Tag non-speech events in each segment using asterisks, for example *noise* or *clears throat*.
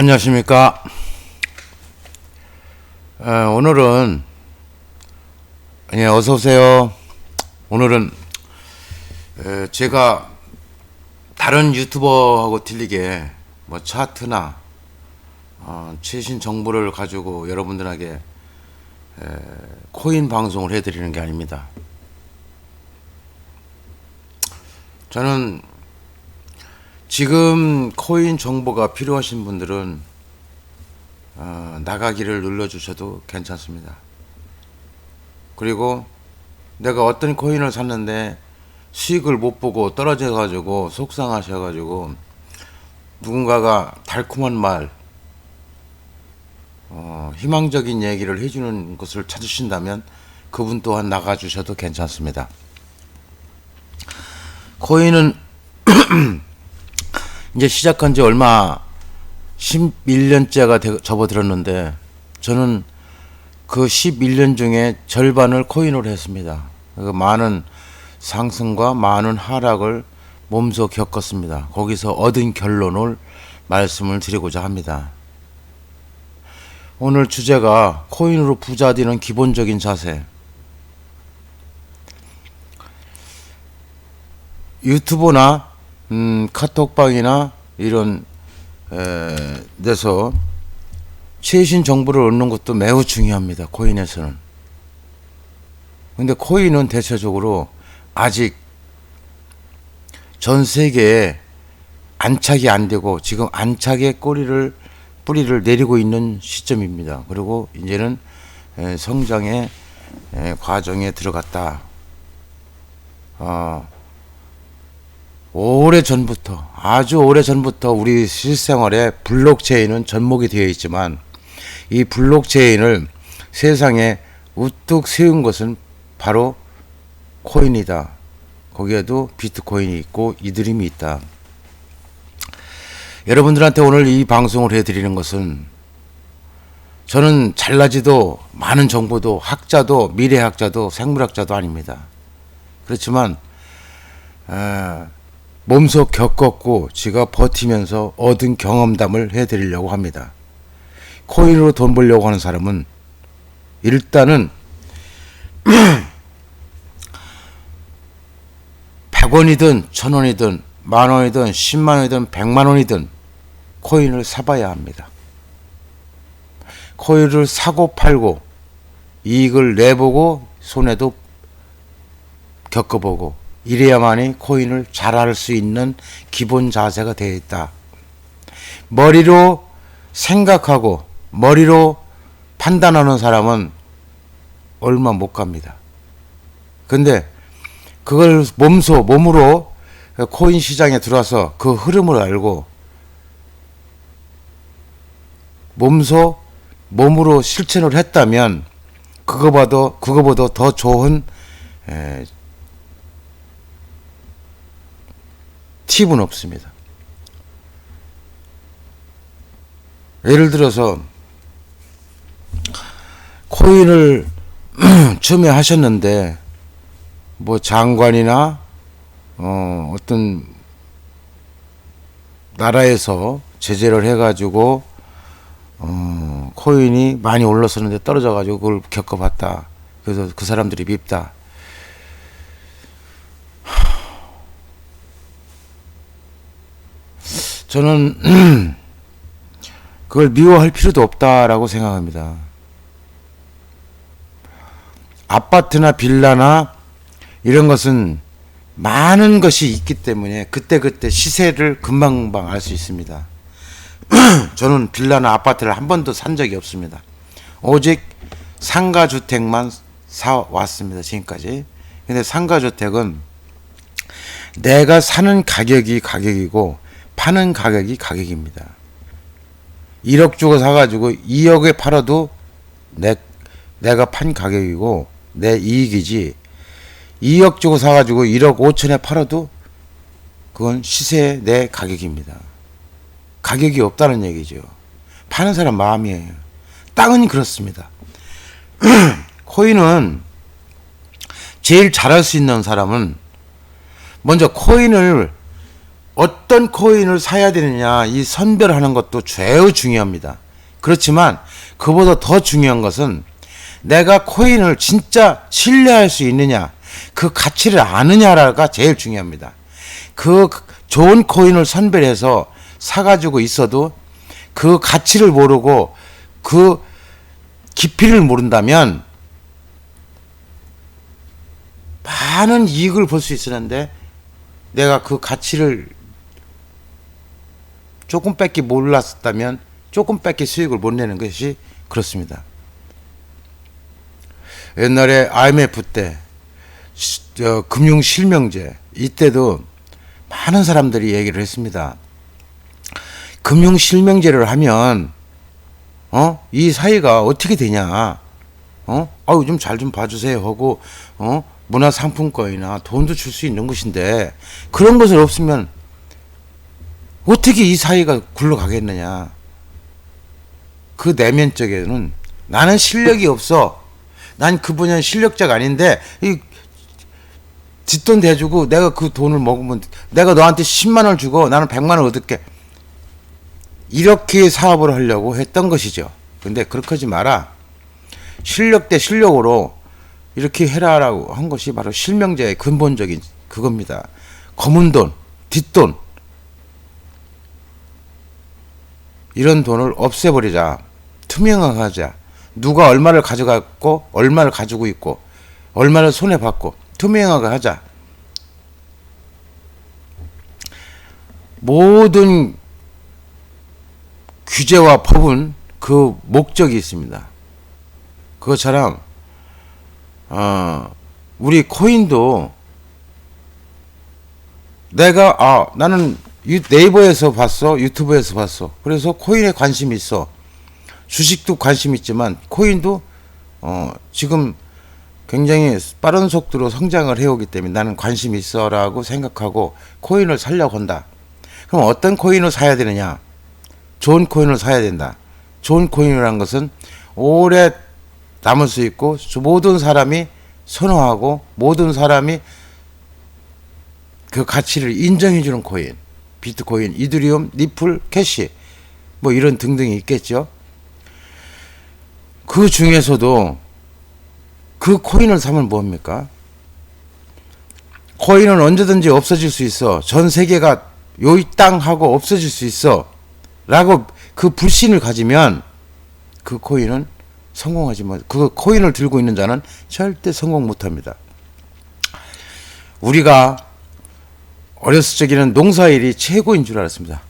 안녕하십니까. 에, 오늘은, 예, 어서 오세요. 오늘은, 에, 제가 다른 유튜버하고 틀리게 뭐 차트나 어, 최신 정보를 가지고 여러분들에게 에, 코인 방송을 해드리는 게 아닙니다. 저는 지금 코인 정보가 필요하신 분들은 어, 나가기를 눌러주셔도 괜찮습니다. 그리고 내가 어떤 코인을 샀는데 수익을 못 보고 떨어져 가지고 속상하셔 가지고 누군가가 달콤한 말 어, 희망적인 얘기를 해주는 것을 찾으신다면 그분 또한 나가주셔도 괜찮습니다. 코인은 *clears throat* *clears throat* 이제 시작한 지 얼마 11년째가 되, 접어들었는데 저는 그 11년 중에 절반을 코인으로 했습니다. 그 많은 상승과 많은 하락을 몸소 겪었습니다. 거기서 얻은 결론을 말씀을 드리고자 합니다. 오늘 주제가 코인으로 부자 되는 기본적인 자세. 유튜브나 음, 카톡방이나 이런 에, 데서 최신 정보를 얻는 것도 매우 중요합니다. 코인에서는. 근데 코인은 대체적으로 아직 전 세계에 안착이 안 되고 지금 안착의 꼬리를 뿌리를 내리고 있는 시점입니다. 그리고 이제는 에, 성장의 에, 과정에 들어갔다. 어, 오래 전부터 아주 오래 전부터 우리 실생활에 블록체인은 접목이 되어 있지만 이 블록체인을 세상에 우뚝 세운 것은 바로 코인이다. 거기에도 비트코인이 있고 이드림이 있다. 여러분들한테 오늘 이 방송을 해드리는 것은 저는 잘나지도 많은 정보도 학자도 미래학자도 생물학자도 아닙니다. 그렇지만 어, 몸소 겪었고 제가 버티면서 얻은 경험담을 해드리려고 합니다. 코인으로 돈 벌려고 하는 사람은 일단은 *clears throat* 100원이든 1000원이든 만원이든 10만원이든 100만원이든 코인을 사봐야 합니다. 코인을 사고 팔고 이익을 내보고 손해도 겪어보고 이래야만이 코인을 잘할 수 있는 기본 자세가 되어 있다. 머리로 생각하고 머리로 판단하는 사람은 얼마 못 갑니다. 근데 그걸 몸소 몸으로 코인 시장에 들어와서 그 흐름을 알고 몸소 몸으로 실천을 했다면 그거보다 그거보다 더 좋은 에, 팁은 없습니다. 예를 들어서 코인을 *clears throat* 처음에 하셨는데 뭐 장관이나 어 어떤 나라에서 제재를 해가지고 어 코인이 많이 올랐었는데 떨어져가지고 그걸 겪어봤다. 그래서 그 사람들이 밉다. 저는 *clears throat* 그걸 미워할 필요도 없다라고 생각합니다. 아파트나 빌라나 이런 것은 많은 것이 있기 때문에 그때그때 시세를 금방금방 알 수 있습니다. *clears throat* 저는 빌라나 아파트를 한 번도 산 적이 없습니다. 오직 상가주택만 사왔습니다. 지금까지. 근데 상가주택은 내가 사는 가격이 가격이고 파는 가격이 가격입니다. 1억 주고 사가지고 2억에 팔아도 내, 내가 판 가격이고 내 이익이지 2억 주고 사가지고 1억 5천에 팔아도 그건 시세 내 가격입니다. 가격이 없다는 얘기죠. 파는 사람 마음이에요. 땅은 그렇습니다. *clears throat* 코인은 제일 잘할 수 있는 사람은 먼저 코인을 어떤 코인을 사야 되느냐 이 선별하는 것도 매우 중요합니다. 그렇지만 그보다 더 중요한 것은 내가 코인을 진짜 신뢰할 수 있느냐 그 가치를 아느냐가 제일 중요합니다. 그 좋은 코인을 선별해서 사가지고 있어도 그 가치를 모르고 그 깊이를 모른다면 많은 이익을 볼 수 있었는데 내가 그 가치를 조금밖에 몰랐다면 조금밖에 수익을 못 내는 것이 그렇습니다. 옛날에 IMF 때 금융 실명제 이때도 많은 사람들이 얘기를 했습니다. 금융 실명제를 하면 어? 이 사회가 어떻게 되냐? 어? 아유 좀 잘 좀 봐주세요 하고 어? 문화 상품권이나 돈도 줄 수 있는 것인데 그런 것을 없으면 어떻게 이 사회가 굴러가겠느냐? 그 내면적에는 나는 실력이 없어. 난 그 분야 실력자가 아닌데 이 뒷돈 대주고 내가 그 돈을 먹으면 내가 너한테 10만 원을 주고 나는 100만 원 얻을게. 이렇게 사업을 하려고 했던 것이죠. 근데 그렇게 하지 마라. 실력 대 실력으로 이렇게 해라라고 한 것이 바로 실명제의 근본적인 그겁니다. 검은 돈, 뒷돈 이런 돈을 없애버리자. 투명하게 하자. 누가 얼마를 가져갔고 얼마를 가지고 있고 얼마를 손해 받고 투명하게 하자. 모든 규제와 법은 그 목적이 있습니다. 그것처럼 어, 우리 코인도 내가 아 나는 유- 네이버에서 봤어 유튜브에서 봤어 그래서 코인에 관심이 있어 주식도 관심 있지만 코인도 어, 지금 굉장히 빠른 속도로 성장을 해오기 때문에 나는 관심이 있어라고 생각하고 코인을 살려고 한다. 그럼 어떤 코인을 사야 되느냐? 좋은 코인을 사야 된다. 좋은 코인이라는 것은 오래 남을 수 있고 모든 사람이 선호하고 모든 사람이 그 가치를 인정해 주는 코인. 비트코인, 이드리움, 리플, 캐시 뭐 이런 등등이 있겠죠. 그 중에서도 그 코인을 사면 뭡니까? 코인은 언제든지 없어질 수 있어. 전 세계가 요이 땅 하고 없어질 수 있어. 라고 그 불신을 가지면 그 코인은 성공하지 못, 그 코인을 들고 있는 자는 절대 성공 못 합니다. 우리가 어렸을 적에는 농사일이 최고인 줄 알았습니다.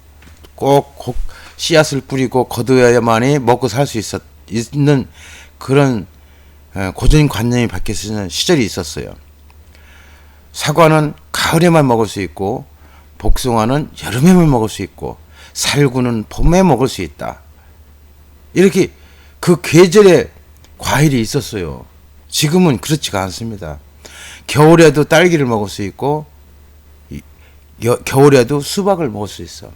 꼭, 꼭 씨앗을 뿌리고 거둬야만이 먹고 살 수 있었, 있는 그런 에, 고정관념이 바뀌어지는 시절이 있었어요. 사과는 가을에만 먹을 수 있고 복숭아는 여름에만 먹을 수 있고 살구는 봄에 먹을 수 있다. 이렇게 그 계절에 과일이 있었어요. 지금은 그렇지가 않습니다. 겨울에도 딸기를 먹을 수 있고 이- 여- 겨울에도 수박을 먹을 수 있어.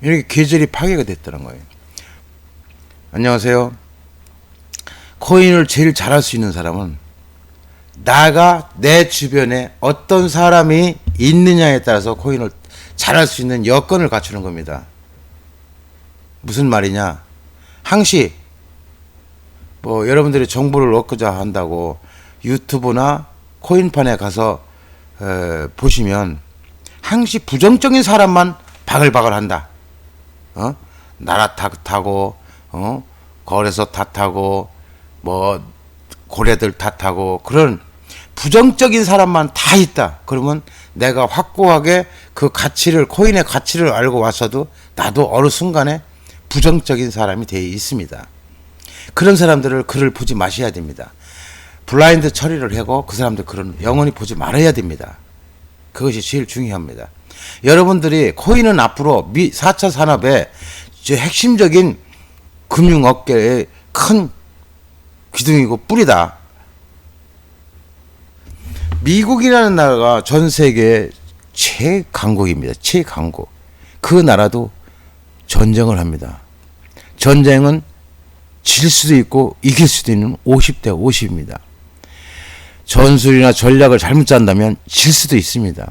이렇게 계절이 파괴가 됐다는 거예요. 안녕하세요. 코인을 제일 잘할 수 있는 사람은 나가 내 주변에 어떤 사람이 있느냐에 따라서 코인을 잘할 수 있는 여건을 갖추는 겁니다. 무슨 말이냐? 항시 뭐 여러분들이 정보를 얻고자 한다고 유튜브나 코인판에 가서 에, 보시면 항시 부정적인 사람만 바글바글 한다. 어? 나라 탓 타고 어? 거래소 탓하고 뭐 고래들 탓하고 그런 부정적인 사람만 다 있다. 그러면 내가 확고하게 그 가치를 코인의 가치를 알고 왔어도 나도 어느 순간에 부정적인 사람이 되어 있습니다. 그런 사람들을 글을 보지 마셔야 됩니다. 블라인드 처리를 하고 그 사람들 글은 영원히 보지 말아야 됩니다. 그것이 제일 중요합니다. 여러분들이 코인은 앞으로 미 4차 산업의 저 핵심적인 금융업계의 큰 기둥이고 뿌리다. 미국이라는 나라가 전 세계 최강국입니다. 최강국. 그 나라도 전쟁을 합니다. 전쟁은 질 수도 있고 이길 수도 있는 50대 50입니다. 전술이나 전략을 잘못 짠다면 질 수도 있습니다.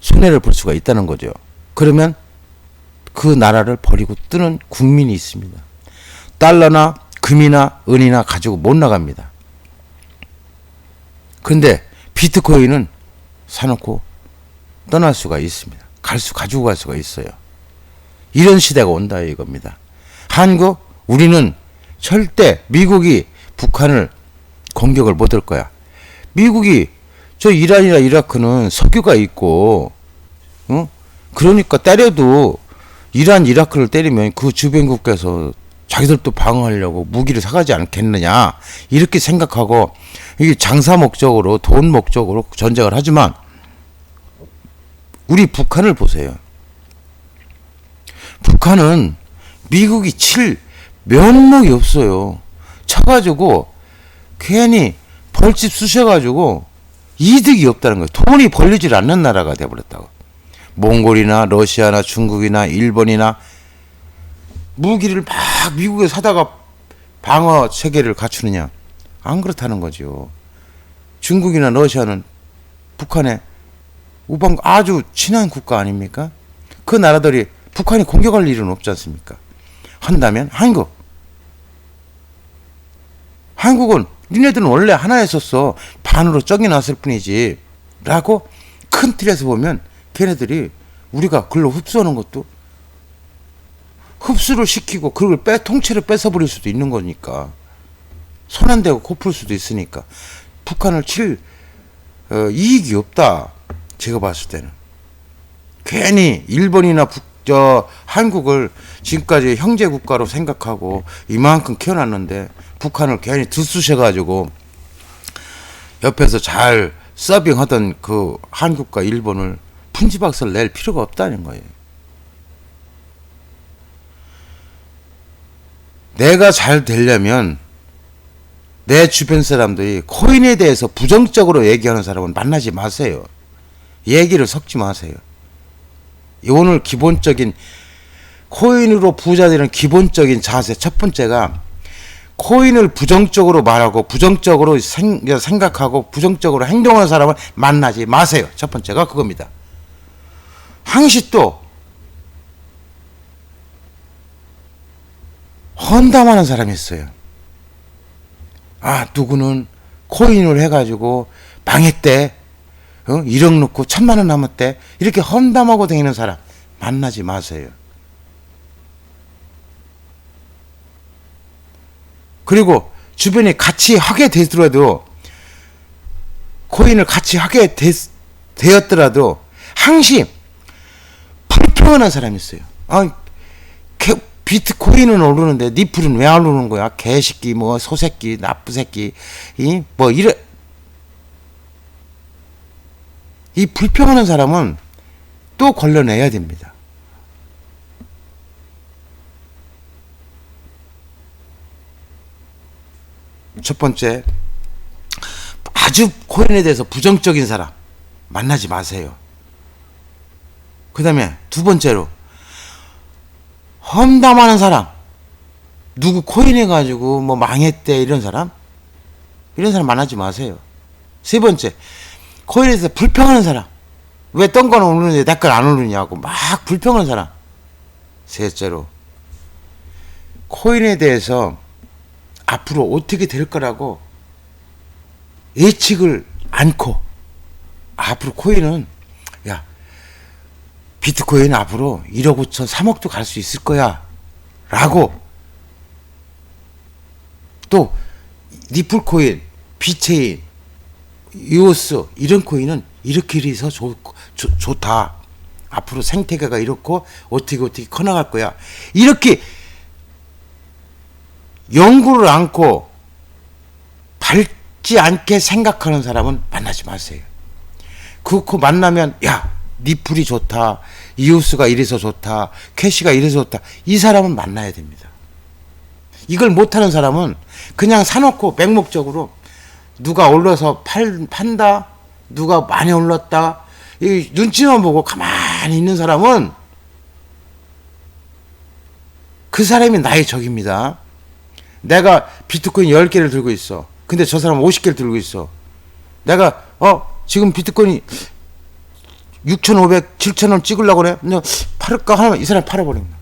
손해를 볼 수가 있다는 거죠. 그러면 그 나라를 버리고 뜨는 국민이 있습니다. 달러나 금이나 은이나 가지고 못 나갑니다. 근데 비트코인은 사놓고 떠날 수가 있습니다. 갈 수, 가지고 갈 수가 있어요. 이런 시대가 온다 이겁니다. 한국, 우리는 절대 미국이 북한을 공격을 못 할 거야. 미국이 저 이란이나 이라크는 석유가 있고, 어? 그러니까 때려도 이란, 이라크를 때리면 그 주변국가에서 자기들도 방어하려고 무기를 사가지 않겠느냐 이렇게 생각하고 이게 장사 목적으로 돈 목적으로 전쟁을 하지만 우리 북한을 보세요. 북한은 미국이 칠 면목이 없어요. 쳐가지고 괜히 벌집 쑤셔가지고 이득이 없다는 거예요. 돈이 벌리질 않는 나라가 돼버렸다고. 몽골이나 러시아나 중국이나 일본이나 무기를 막 미국에 사다가 방어 체계를 갖추느냐? 안 그렇다는 거죠. 중국이나 러시아는 북한에 우방 아주 친한 국가 아닙니까? 그 나라들이 북한이 공격할 일은 없지 않습니까? 한다면 한국. 한국은 니네들은 원래 하나였었어. 반으로 쩌겨놨을 뿐이지. 라고 큰 틀에서 보면 걔네들이 우리가 글로 흡수하는 것도 흡수를 시키고 그걸 빼 통째로 뺏어버릴 수도 있는 거니까 손 안 대고 코풀 수도 있으니까 북한을 칠 어, 이익이 없다 제가 봤을 때는 괜히 일본이나 북, 저 한국을 지금까지 형제 국가로 생각하고 이만큼 키워놨는데 북한을 괜히 들쑤셔가지고 옆에서 잘 서빙하던 그 한국과 일본을 pun지박스를 낼 필요가 없다는 거예요. 내가 잘 되려면 내 주변 사람들이 코인에 대해서 부정적으로 얘기하는 사람은 만나지 마세요. 얘기를 섞지 마세요. 오늘 기본적인 코인으로 부자 되는 기본적인 자세 첫 번째가 코인을 부정적으로 말하고 부정적으로 생, 각하고 부정적으로 행동하는 사람을 만나지 마세요. 첫 번째가 그겁니다. 항시 또 헌담하는 사람이 있어요. 아, 누구는 코인을 해가지고 망했대. 어? 1억 넣고 천만 원 남았대. 이렇게 험담하고 다니는 사람 만나지 마세요. 그리고 주변에 같이 하게 되더라도 코인을 같이 하게 되, 되었더라도 항시 불평하는 사람이 있어요. 아, 비트코인은 오르는데 니플은 왜 안 오르는 거야? 개새끼 뭐 소새끼 나쁜 새끼 이 뭐 이래 이 불평하는 사람은 또 걸러내야 됩니다. 첫 번째 아주 코인에 대해서 부정적인 사람 만나지 마세요. 그 다음에 두 번째로 험담하는 사람 누구 코인 해가지고 뭐 망했대 이런 사람 이런 사람 만나지 마세요. 세 번째 코인에 대해서 불평하는 사람 왜떤 거는 오르는데 내 건 안 오르냐고 막 불평하는 사람 셋째로 코인에 대해서 앞으로 어떻게 될 거라고 예측을 않고 앞으로 코인은 야 비트코인 앞으로 1억 5천 3억도 갈 수 있을 거야 라고 또 니플 코인 비체인 이오스 이런 코인은 이렇게 해서 좋, 좋, 좋다. 앞으로 생태계가 이렇고 어떻게 어떻게 커나갈 거야. 이렇게 연구를 않고 밝지 않게 생각하는 사람은 만나지 마세요. 그거 만나면 야 니플이 좋다. 이우스가 이래서 좋다. 캐시가 이래서 좋다. 이 사람은 만나야 됩니다. 이걸 못하는 사람은 그냥 사놓고 맹목적으로 누가 올라서 팔, 판다. 누가 많이 올랐다. 이 눈치만 보고 가만히 있는 사람은 그 사람이 나의 적입니다. 내가 비트코인 10개를 들고 있어. 근데 저 사람은 50개를 들고 있어. 내가 어 지금 비트코인이 6,500, 7,000원 찍으려고 그래. 그냥 팔을까 하면 이 사람이 팔아버립니다.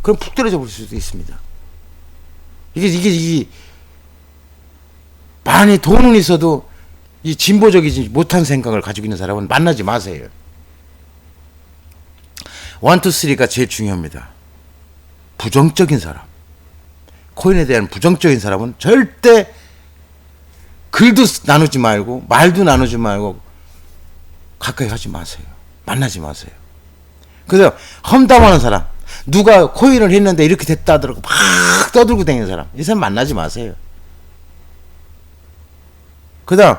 그럼 푹 떨어져 볼 수도 있습니다. 이게, 이게, 이게, 많이 돈은 있어도 이 진보적이지 못한 생각을 가지고 있는 사람은 만나지 마세요. 원투 쓰리가 제일 중요합니다. 부정적인 사람. 코인에 대한 부정적인 사람은 절대 글도 쓰- 나누지 말고 말도 나누지 말고 가까이 하지 마세요. 만나지 마세요. 그래서 험담하는 사람, 누가 코인을 했는데 이렇게 됐다 하더라고 막 떠들고 다니는 사람, 이 사람 만나지 마세요. 그다음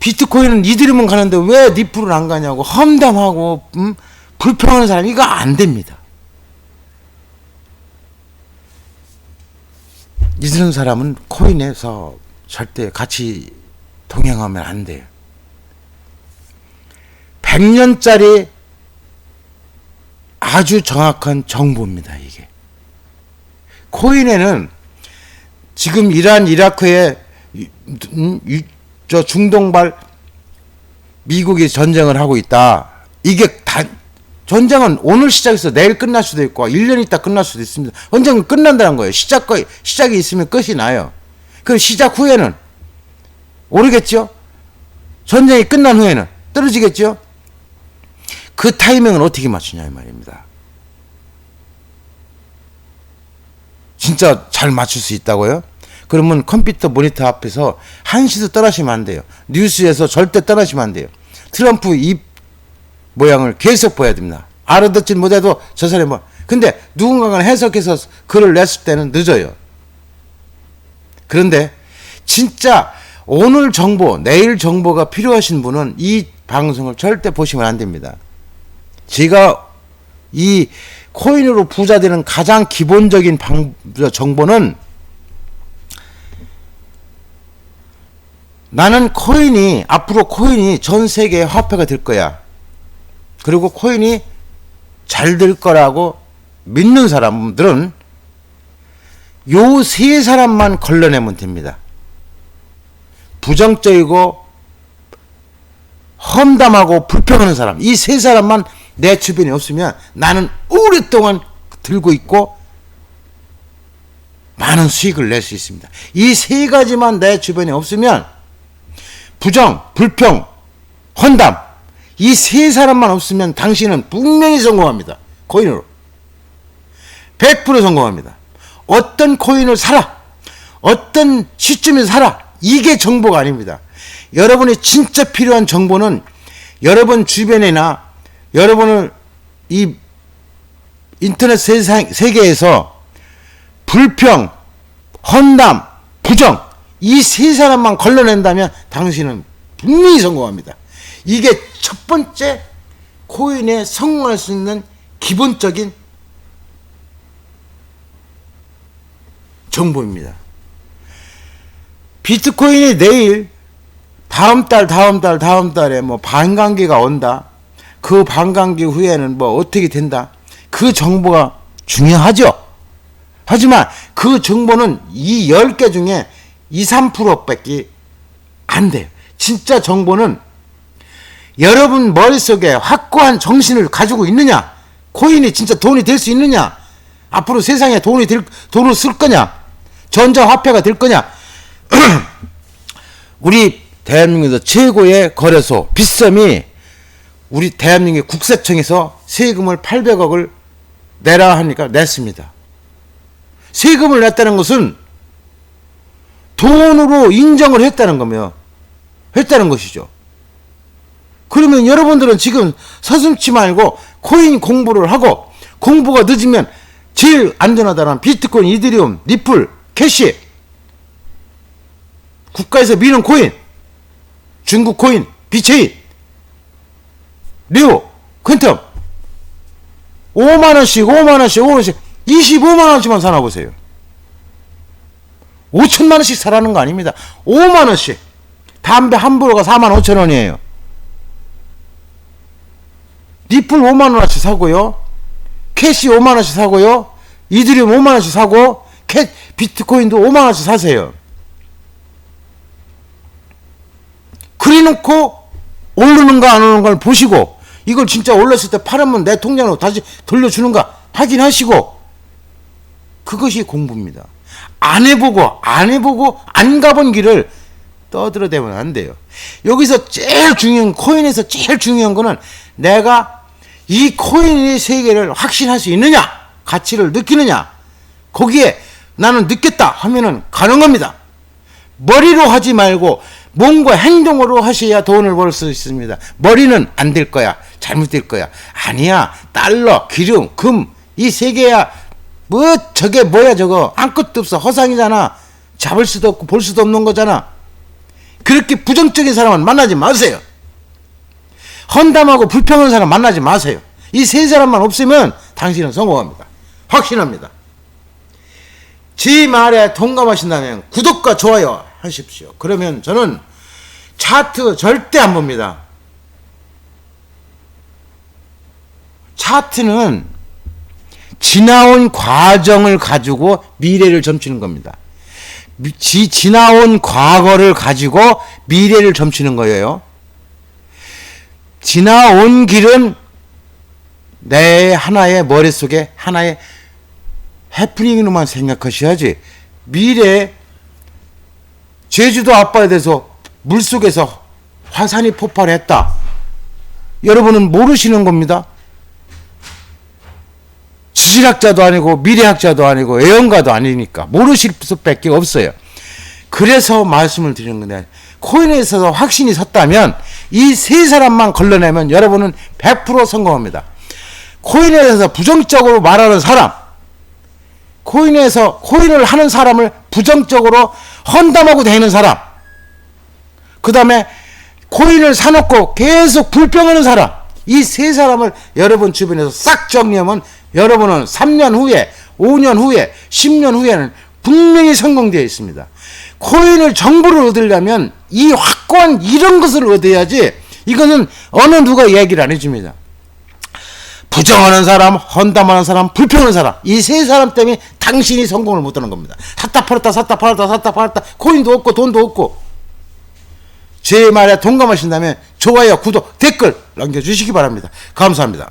비트코인은 이들이면 가는데 왜 니플은 안 가냐고 험담하고 음? 불평하는 사람 이거 안 됩니다. 이런 사람은 코인에서 절대 같이 동행하면 안 돼요. 100년짜리 아주 정확한 정보입니다, 이게. 코인에는 지금 이란, 이라크에 유- 음, 중동발 미국이 전쟁을 하고 있다. 이게 다 전쟁은 오늘 시작해서 내일 끝날 수도 있고 1년 있다 끝날 수도 있습니다. 전쟁은 끝난다는 거예요. 시작 시작이 있으면 끝이 나요. 그 시작 후에는 오르겠죠? 전쟁이 끝난 후에는 떨어지겠죠? 그 타이밍을 어떻게 맞추냐 이 말입니다. 진짜 잘 맞출 수 있다고요? 그러면 컴퓨터 모니터 앞에서 한시도 떠나시면 안 돼요. 뉴스에서 절대 떠나시면 안 돼요. 트럼프 입 모양을 계속 봐야 됩니다. 알아듣진 못해도 저 사람이 뭐. 근데 누군가가 해석해서 글을 냈을 때는 늦어요. 그런데 진짜 오늘 정보, 내일 정보가 필요하신 분은 이 방송을 절대 보시면 안 됩니다. 제가 이 코인으로 부자 되는 가장 기본적인 방, 정보는 나는 코인이 앞으로 코인이 전 세계의 화폐가 될 거야. 그리고 코인이 잘 될 거라고 믿는 사람들은 요 세 사람만 걸러내면 됩니다. 부정적이고 험담하고 불평하는 사람 이 세 사람만 내 주변에 없으면 나는 오랫동안 들고 있고 많은 수익을 낼 수 있습니다. 이 세 가지만 내 주변에 없으면 부정, 불평, 헌담 이 세 사람만 없으면 당신은 분명히 성공합니다. 코인으로 100% 성공합니다. 어떤 코인을 사라, 어떤 시점에 사라 이게 정보가 아닙니다. 여러분이 진짜 필요한 정보는 여러분 주변이나 여러분을 이 인터넷 세상 세계에서 불평, 헌담, 부정 이 세 사람만 걸러낸다면 당신은 분명히 성공합니다. 이게 첫 번째 코인에 성공할 수 있는 기본적인 정보입니다. 비트코인이 내일 다음 달, 다음 달, 다음 달에 뭐 반감기가 온다. 그 반감기 후에는 뭐 어떻게 된다. 그 정보가 중요하죠. 하지만 그 정보는 이 10개 중에 2, 3%밖에 안 돼요. 진짜 정보는 여러분 머릿속에 확고한 정신을 가지고 있느냐? 코인이 진짜 돈이 될 수 있느냐? 앞으로 세상에 돈이 될, 돈을 쓸 거냐? 전자화폐가 될 거냐? *clears throat* 우리 대한민국에서 최고의 거래소 빗썸이 우리 대한민국 국세청에서 세금을 800억을 내라 하니까 냈습니다. 세금을 냈다는 것은 돈으로 인정을 했다는 거며 했다는 것이죠. 그러면 여러분들은 지금 서슴치 말고 코인 공부를 하고 공부가 늦으면 제일 안전하다는 비트코인, 이더리움, 리플, 캐시. 국가에서 미는 코인. 중국 코인, 비체인. 리오, 퀀텀. 5만원씩 5만원씩 5만원씩 25만원씩만 사나 보세요. 5천만원씩 사라는 거 아닙니다. 5만원씩. 담배 한 보로가 4만 5천원이에요 리플 5만원어치 사고요 캐시 5만원씩 사고요 이드리움 5만원씩 사고 캐, 비트코인도 5만원씩 사세요 그래놓고 오르는가 안걸 보시고 이걸 진짜 올랐을 때 팔으면 내 통장으로 다시 돌려주는가 확인하시고 그것이 공부입니다. 안 해보고 안 해보고 안 가본 길을 떠들어대면 안 돼요. 여기서 제일 중요한 코인에서 제일 중요한 거는 내가 이 코인의 세계를 확신할 수 있느냐 가치를 느끼느냐 거기에 나는 느꼈다 하면은 가능합니다. 머리로 하지 말고 몸과 행동으로 하셔야 돈을 벌 수 있습니다. 머리는 안 될 거야. 잘못될 거야. 아니야. 달러, 기름, 금, 이 세 개야. 뭐, 저게 뭐야, 저거. 아무것도 없어. 허상이잖아. 잡을 수도 없고 볼 수도 없는 거잖아. 그렇게 부정적인 사람은 만나지 마세요. 헌담하고 불평한 사람 만나지 마세요. 이 세 사람만 없으면 당신은 성공합니다. 확신합니다. 제 말에 동감하신다면 구독과 좋아요 하십시오. 그러면 저는 차트 절대 안 봅니다. 차트는 지나온 과정을 가지고 미래를 점치는 겁니다. 미- 지, 지나온 과거를 가지고 미래를 점치는 거예요. 지나온 길은 내 하나의 머릿속에 하나의 해프닝으로만 생각하셔야지 미래 제주도 앞바다에 대해서 물속에서 화산이 폭발했다. 여러분은 모르시는 겁니다. 지질학자도 아니고 미래학자도 아니고 애연가도 아니니까 모르실 수밖에 없어요. 그래서 말씀을 드리는 건데 코인에 있어서 확신이 섰다면 이 세 사람만 걸러내면 여러분은 100% 성공합니다. 코인에 대해서 부정적으로 말하는 사람, 코인에서 코인을 하는 사람을 부정적으로 헌담하고 다니는 사람, 그 다음에 코인을 사놓고 계속 불평하는 사람, 이 세 사람을 여러분 주변에서 싹 정리하면 여러분은 3년 후에, 5년 후에, 10년 후에는 분명히 성공되어 있습니다. 코인을 정보를 얻으려면 이 확고한 이런 것을 얻어야지 이거는 어느 누가 얘기를 안 해줍니다. 부정하는 사람, 헌담하는 사람, 불평하는 사람 이 세 사람 때문에 당신이 성공을 못하는 겁니다. 샀다 팔았다 샀다 팔았다 샀다 팔았다 코인도 없고 돈도 없고 제 말에 동감하신다면 좋아요, 구독, 댓글 남겨주시기 바랍니다. 감사합니다.